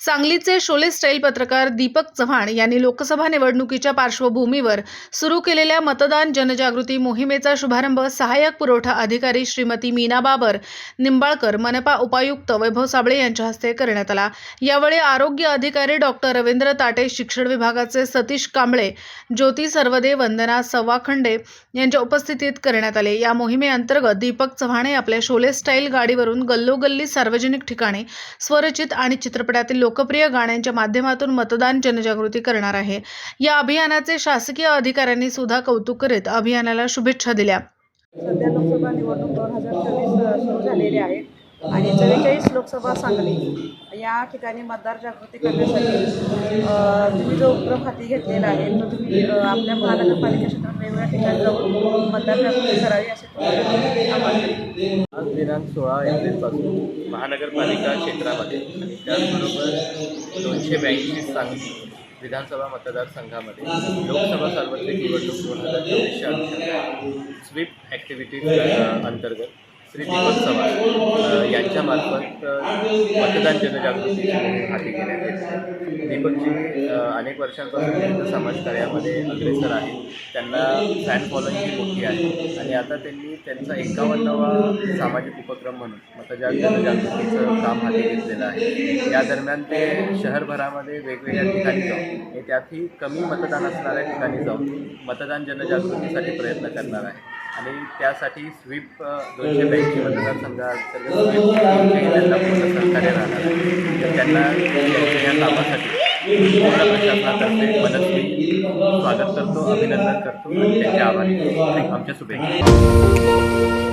सांगलीचे शोले स्टाईल पत्रकार दीपक चव्हाण यांनी लोकसभा निवडणुकीच्या पार्श्वभूमीवर सुरू केलेल्या मतदान जनजागृती मोहिमेचा शुभारंभ सहाय्यक पुरवठा अधिकारी श्रीमती मीना बाबर निंबाळकर मनपा उपायुक्त वैभव साबळे यांच्या हस्ते करण्यात आला. यावेळी आरोग्य अधिकारी डॉक्टर रवींद्र ताटे शिक्षण विभागाचे सतीश कांबळे ज्योती सर्वदे वंदना सव्वाखंडे यांच्या उपस्थितीत करण्यात आले. या मोहिमेअंतर्गत दीपक चव्हाणे आपल्या शोले स्टाईल गाडीवरून गल्लोगल्ली सार्वजनिक ठिकाणी स्वरचित आणि चित्रपटातील लोकप्रिय गाण्यांच्या माध्यमातून मतदान जनजागृती करणार आहे. या अभियानाचे शासकीय अधिकाऱ्यांनी सुद्धा कौतुक करीत अभियानाला शुभेच्छा दिल्या. सध्या लोकसभा निवडणूक दोन हजार चोवीस सुरू झालेली आहे. आणि चव्वेचाळीस लोकसभा सांगली या ठिकाणी मतदार जागृती करण्यासाठी तुम्ही जो उपक्रम हाती घेतलेला आहे तो तुम्ही आपल्या महानगरपालिका क्षेत्रात वेगवेगळ्या ठिकाणी जाऊन मतदार जागृती करावी असे दिनांक सोळा एप्रिलपासून महानगरपालिका क्षेत्रामध्ये आणि त्याचबरोबर दोनशे ब्याऐंशी सांगली विधानसभा मतदारसंघामध्ये लोकसभा सार्वत्रिक निवडणूक दोन हजार चोवीसच्या अनुषंगाने स्वीप ॲक्टिव्हिटीज अंतर्गत श्री दीपक चव्हाण यांच्यामार्फत मतदान जनजागृती हाती घेण्यात येते दीपकजी अनेक वर्षांपासून विविध समाजकार्यामध्ये अग्रेसर आहे त्यांना फॅन फॉलोईंग मोठी आहे. आणि आता त्यांनी त्यांचा एकावन्नावा सामाजिक उपक्रम म्हणून मतदार जनजागृतीचं काम हाती घेतलेलं आहे. या दरम्यान ते शहरभरामध्ये वेगवेगळ्या ठिकाणी जाऊन त्यातही कमी मतदान असणाऱ्या ठिकाणी जाऊन मतदान जनजागृतीसाठी प्रयत्न करणार आहे आणि त्यासाठी स्वीप दोनशे ब्याऐंशी मतदारसंघाअंतर्गत त्यांना पूर्ण त्यांना या कामासाठी जिल्हा प्रशासनातर्फे स्वागत करतो अभिनंदन करतो आणि त्यांचे आभारी. आमच्या शुभेच्छा.